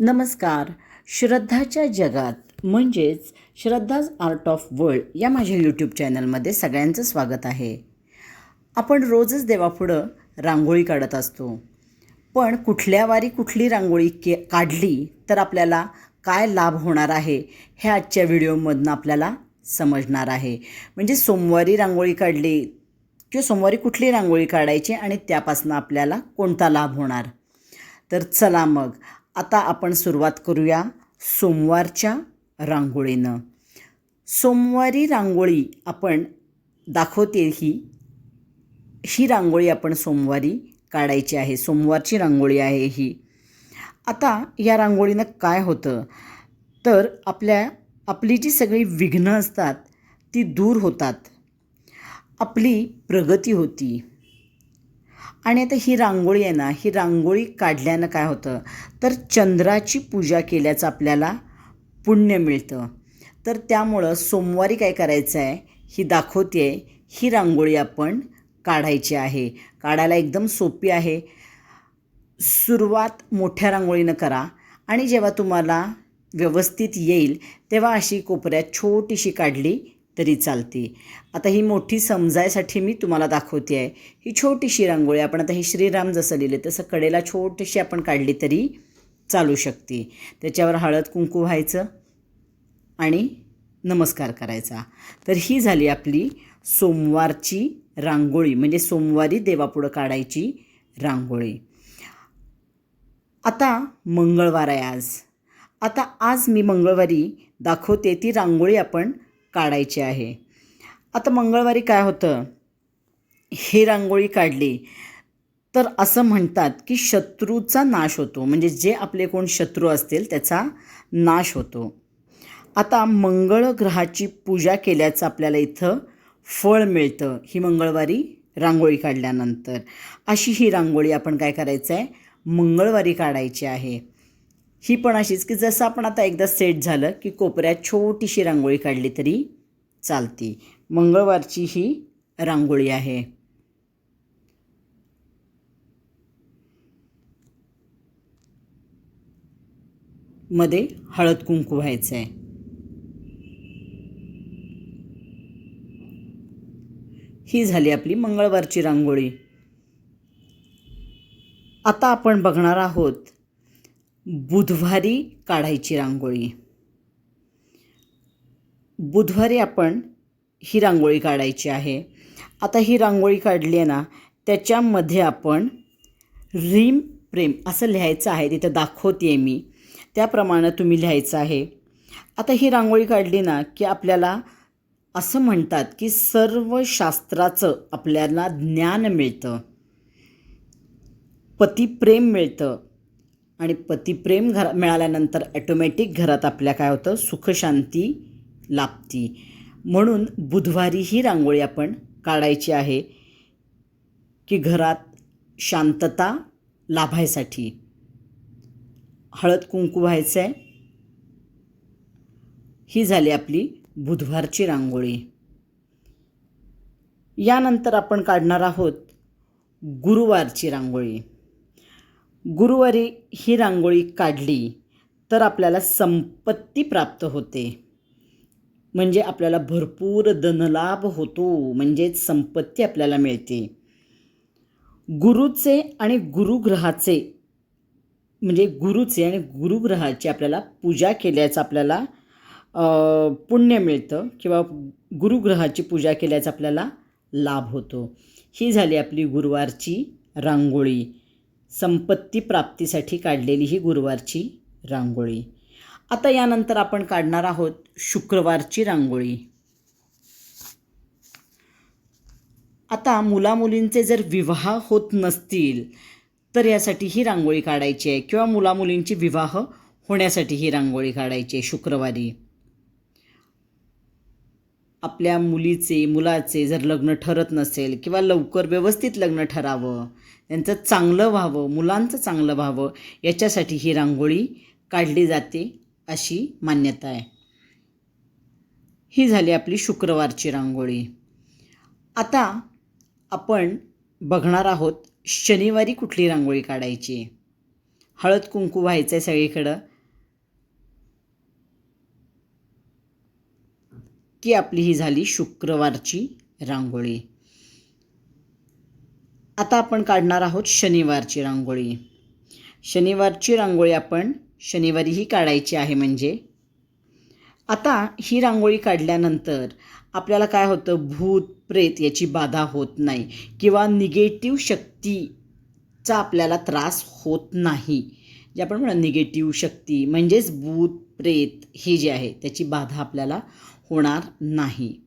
नमस्कार. श्रद्धाच्या जगात म्हणजेच श्रद्धाज आर्ट ऑफ वर्ल्ड या माझ्या यूट्यूब चॅनलमध्ये सगळ्यांचं स्वागत आहे. आपण रोजच देवापुढं रांगोळी काढत असतो. पण कुठल्या वारी कुठली रांगोळी के काढली तर आपल्याला काय लाभ होणार आहे हे आजच्या व्हिडिओमधनं आपल्याला समजणार आहे. म्हणजे सोमवारी रांगोळी काढली किंवा सोमवारी कुठली रांगोळी काढायची आणि त्यापासून आपल्याला कोणता लाभ होणार? तर चला मग आता आपण सुरुवात करूया सोमवारच्या रांगोळीनं. सोमवारी रांगोळी आपण दाखवते ही. ही रांगोळी आपण सोमवारी काढायची आहे. सोमवारची रांगोळी आहे ही. आता या रांगोळीनं काय होतं? तर आपल्या आपली जी सगळी विघ्न असतात ती दूर होतात. आपली प्रगती होती. आणि आता ही रांगोळी आहे ना ही रांगोळी काढल्यानं काय होतं? तर चंद्राची पूजा केल्याचं आपल्याला पुण्य मिळतं. तर त्यामुळं सोमवारी काय करायचं आहे? ही दाखवते ही रांगोळी आपण काढायची आहे. काढायला एकदम सोपी आहे. सुरुवात मोठ्या रांगोळीनं करा आणि जेव्हा तुम्हाला व्यवस्थित येईल तेव्हा अशी कोपऱ्यात छोटीशी काढली तरी चालते. आता ही मोठी समजायसाठी मी तुम्हाला दाखवते आहे. ही छोटीशी रांगोळी आपण आता हे श्रीराम जसं लिहिले तसं कडेला छोटीशी आपण काढली तरी चालू शकते. त्याच्यावर हळद कुंकू व्हायचं आणि नमस्कार करायचा. तर ही झाली आपली सोमवारची रांगोळी म्हणजे सोमवारी देवापुढं काढायची रांगोळी. आता मंगळवार आहे आज. आता आज मी मंगळवारी दाखवते ती रांगोळी आपण काढायची आहे. आता मंगळवारी काय होतं? ही रांगोळी काढली. तर असं म्हणतात की शत्रूचा नाश होतो. म्हणजे जे आपले कोण शत्रू असतील त्याचा नाश होतो. आता मंगळ ग्रहाची पूजा केल्याचं आपल्याला इथं फळ मिळतं. ही मंगळवारी रांगोळी काढल्यानंतर. अशी ही रांगोळी आपण काय करायचं आहे मंगळवारी काढायची आहे. ही पण अशीच की जसं आपण आता एकदा सेट झालं की कोपऱ्यात छोटीशी रांगोळी काढली तरी चालती. मंगळवारची ही रांगोळी आहे. मध्ये हळद कुंकू व्हायचं आहे ही झाली आपली मंगळवारची रांगोळी. आता आपण बघणार आहोत बुधवारी काढायची रांगोळी. बुधवारी आपण ही रांगोळी काढायची आहे. आता ही रांगोळी काढली आहे ना त्याच्यामध्ये आपण रीम प्रेम असं लिहायचं आहे तिथं दाखवते आहे मी. त्याप्रमाणे तुम्ही लिहायचं आहे. आता ही रांगोळी काढली ना की आपल्याला असं म्हणतात की सर्व शास्त्राचं आपल्याला ज्ञान मिळतं. पतिप्रेम मिळतं. आणि पतिप्रेम घर मिळाल्यानंतर ॲटोमॅटिक घरात आपल्या काय होतं? सुखशांती लाभती. म्हणून बुधवारी ही रांगोळी आपण काढायची आहे की घरात शांतता लाभायसाठी. हळद कुंकू व्हायचं आहे ही झाली आपली बुधवारची रांगोळी. यानंतर आपण काढणार आहोत गुरुवारची रांगोळी. गुरुवारी ही रांगोळी काढली तर आपल्याला संपत्ती प्राप्त होते. म्हणजे आपल्याला भरपूर धनलाभ होतो म्हणजेच संपत्ती आपल्याला मिळते. गुरुचे आणि गुरुग्रहाचे म्हणजे गुरुचे आणि गुरुग्रहाची आपल्याला पूजा केल्याचं आपल्याला पुण्य मिळतं किंवा गुरुग्रहाची पूजा केल्याचा आपल्याला लाभ होतो. ही झाली आपली गुरुवारची रांगोळी. संपत्ती प्राप्तीसाठी काढलेली ही गुरुवारची रांगोळी. आता यानंतर आपण काढणार आहोत शुक्रवारची रांगोळी. आता मुलामुलींचे जर विवाह होत नसतील तर यासाठी ही रांगोळी काढायची आहे किंवा मुलामुलींची विवाह होण्यासाठी ही रांगोळी काढायची आहे शुक्रवारी. आपल्या मुलीचे मुलाचे जर लग्न ठरत नसेल किंवा लवकर व्यवस्थित लग्न ठरावं त्यांचं चांगलं व्हावं मुलांचं चांगलं व्हावं याच्यासाठी ही रांगोळी काढली जाते अशी मान्यता आहे. ही झाली आपली शुक्रवारची रांगोळी. आता आपण बघणार आहोत शनिवारी कुठली रांगोळी काढायची? हळद कुंकू व्हायचं आहे सगळीकडं. की आपली ही झाली शुक्रवारची रांगोळी. आता आपण काढणार आहोत शनिवारची रांगोळी. शनिवारची रांगोळी आपण शनिवारीही काढायची आहे म्हणजे. आता ही रांगोळी काढल्यानंतर आपल्याला काय होतं? भूत प्रेत याची बाधा होत नाही किंवा निगेटिव्ह शक्तीचा आपल्याला त्रास होत नाही. जे आपण म्हणा निगेटिव्ह शक्ती म्हणजेच भूत प्रेत हे जे आहे त्याची बाधा आपल्याला होणार नाही.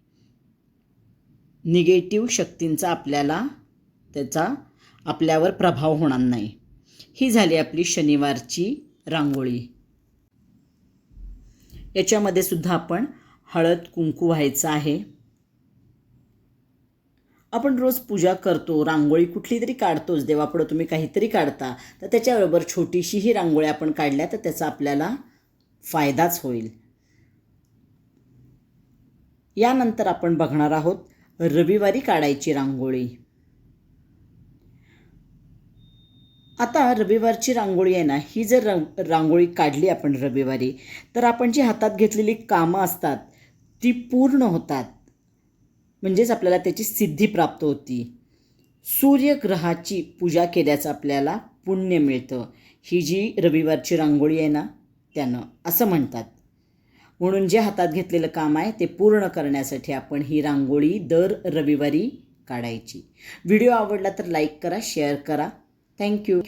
निगेटिव्ह शक्तींचा आपल्याला त्याचा आपल्यावर प्रभाव होणार नाही. ही झाली आपली शनिवारची रांगोळी. याच्यामध्ये सुद्धा आपण हळद कुंकू व्हायचं आहे. आपण रोज पूजा करतो रांगोळी कुठली तरी काढतोच. देवापुढं तुम्ही काहीतरी काढता तर त्याच्याबरोबर छोटीशी ही रांगोळी आपण काढल्या तर त्याचा आपल्याला फायदाच होईल. यानंतर आपण बघणार आहोत रविवारी काढायची रांगोळी. आता रविवारची रांगोळी आहे ना ही जर रंग रांगोळी काढली आपण रविवारी तर आपण जी हातात घेतलेली कामं असतात ती पूर्ण होतात. म्हणजेच आपल्याला त्याची सिद्धी प्राप्त होती. सूर्यग्रहाची पूजा केल्याचं आपल्याला पुण्य मिळतं. ही जी रविवारची रांगोळी आहे ना त्यानं असं म्हणतात. म्हणून जे हातात घेतलेलं काम आहे ते पूर्ण करण्यासाठी आपण ही रांगोळी दर रविवारी काढायची. व्हिडिओ आवडला तर लाईक करा शेअर करा. थँक्यू